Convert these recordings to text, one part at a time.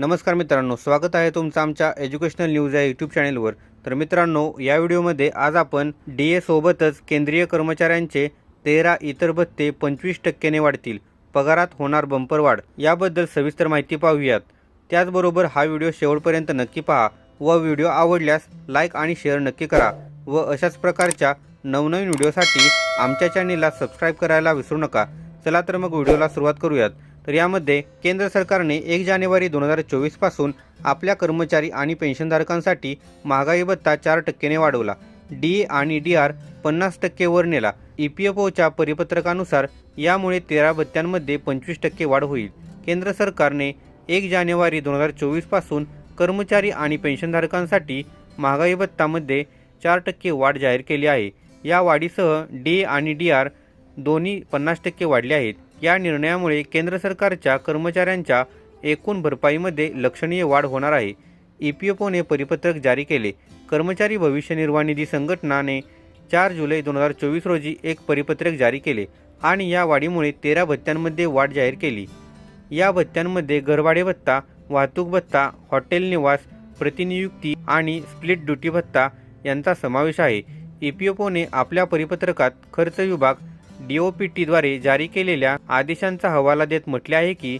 नमस्कार मित्रांनो स्वागत आहे तुमचं आमच्या एज्युकेशनल न्यूज या यूट्यूब चॅनेलवर तर मित्रांनो या व्हिडिओमध्ये आज आपण डी ए सोबतच केंद्रीय कर्मचाऱ्यांचे तेरा इतर भत्ते पंचवीस टक्क्याने वाढतील. पगारात होणार बंपर वाढ. याबद्दल सविस्तर माहिती पाहूयात. त्याचबरोबर हा व्हिडिओ शेवटपर्यंत नक्की पहा व व्हिडिओ आवडल्यास लाईक आणि शेअर नक्की करा व अशाच प्रकारच्या नवनवीन व्हिडिओसाठी आमच्या चॅनेलला सबस्क्राईब करायला विसरू नका. चला तर मग व्हिडिओला सुरुवात करूयात. तर यामध्ये केंद्र सरकारने एक जानेवारी दोन हजार चोवीसपासून आपल्या कर्मचारी आणि पेन्शनधारकांसाठी महागाई भत्ता चार टक्क्याने वाढवला. डी ए आणि डी आर पन्नास टक्केवर नेला. ई पी एफ ओच्या परिपत्रकानुसार यामुळे तेरा भत्त्यांमध्ये पंचवीस टक्के वाढ होईल. केंद्र सरकारने एक जानेवारी दोन हजार चोवीसपासून कर्मचारी आणि पेन्शनधारकांसाठी महागाई भत्तामध्ये चार टक्के वाढ जाहीर केली आहे. या वाढीसह डी आणि डी आर दोन्ही पन्नास टक्के वाढले आहेत. या निर्णयामुळे केंद्र सरकारच्या कर्मचाऱ्यांच्या एकूण भरपाईमध्ये लक्षणीय वाढ होणार आहे. ई पी एफ ओने परिपत्रक जारी केले. कर्मचारी भविष्य निर्वाह निधी संघटनाने चार जुलै दोन हजार चोवीस रोजी एक परिपत्रक जारी केले आणि या वाढीमुळे तेरा भत्त्यांमध्ये वाढ जाहीर केली. या भत्त्यांमध्ये घरभाडे भत्ता वाहतूक भत्ता हॉटेल निवास प्रतिनियुक्ती आणि स्प्लिट ड्युटी भत्ता यांचा समावेश आहे. ई पी एफ ओने आपल्या परिपत्रकात खर्च विभाग डीओपीटीद्वारे ओ पी जारी केलेल्या आदेशांचा हवाला देत म्हटले आहे की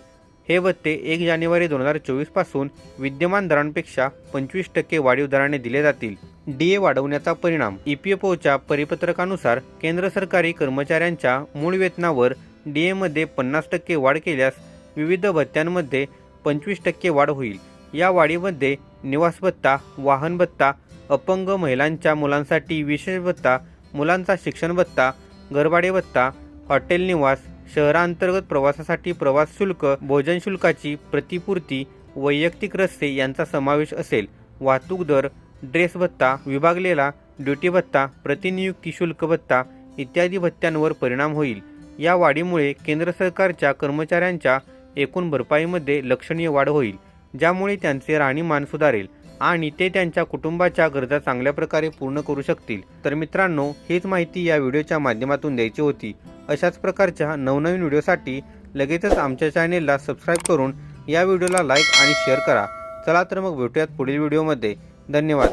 हे भत्ते एक जानेवारी दोन हजार चोवीसपासून विद्यमान दरांपेक्षा पंचवीस टक्के वाढीव दराने दिले जातील. डी ए वाढवण्याचा परिणाम ई पी एफ ओच्या परिपत्रकानुसार केंद्र सरकारी कर्मचाऱ्यांच्या मूळ वेतनावर डी एमध्ये पन्नास टक्के वाढ केल्यास विविध भत्त्यांमध्ये पंचवीस टक्के वाढ होईल. या वाढीमध्ये निवास भत्ता वाहन भत्ता अपंग महिलांच्या मुलांसाठी विशेष भत्ता मुलांचा शिक्षण भत्ता घरभाडे भत्ता हॉटेल निवास शहरांतर्गत प्रवासासाठी प्रवास शुल्क भोजन शुल्काची प्रतिपूर्ती वैयक्तिक रस्ते यांचा समावेश असेल. वाहतूक दर ड्रेस भत्ता विभागलेला ड्युटी भत्ता प्रतिनियुक्ती शुल्क भत्ता इत्यादी भत्त्यांवर परिणाम होईल. या वाढीमुळे केंद्र सरकारच्या कर्मचाऱ्यांच्या एकूण भरपाईमध्ये लक्षणीय वाढ होईल ज्यामुळे त्यांचे राहणीमान सुधारेल. आणि ते त्यांच्या कुटुंबाच्या गरजा चांगल्या प्रकारे पूर्ण करू शकतील. तर मित्रांनो हीच माहिती या व्हिडिओच्या माध्यमातून द्यायची होती. अशाच प्रकारच्या नवनवीन व्हिडिओसाठी लगेचच आमच्या चॅनेलला सबस्क्राईब करून या व्हिडिओला लाईक आणि शेअर करा. चला तर मग भेटूयात पुढील व्हिडिओमध्ये. धन्यवाद.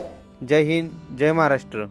जय हिंद जय महाराष्ट्र.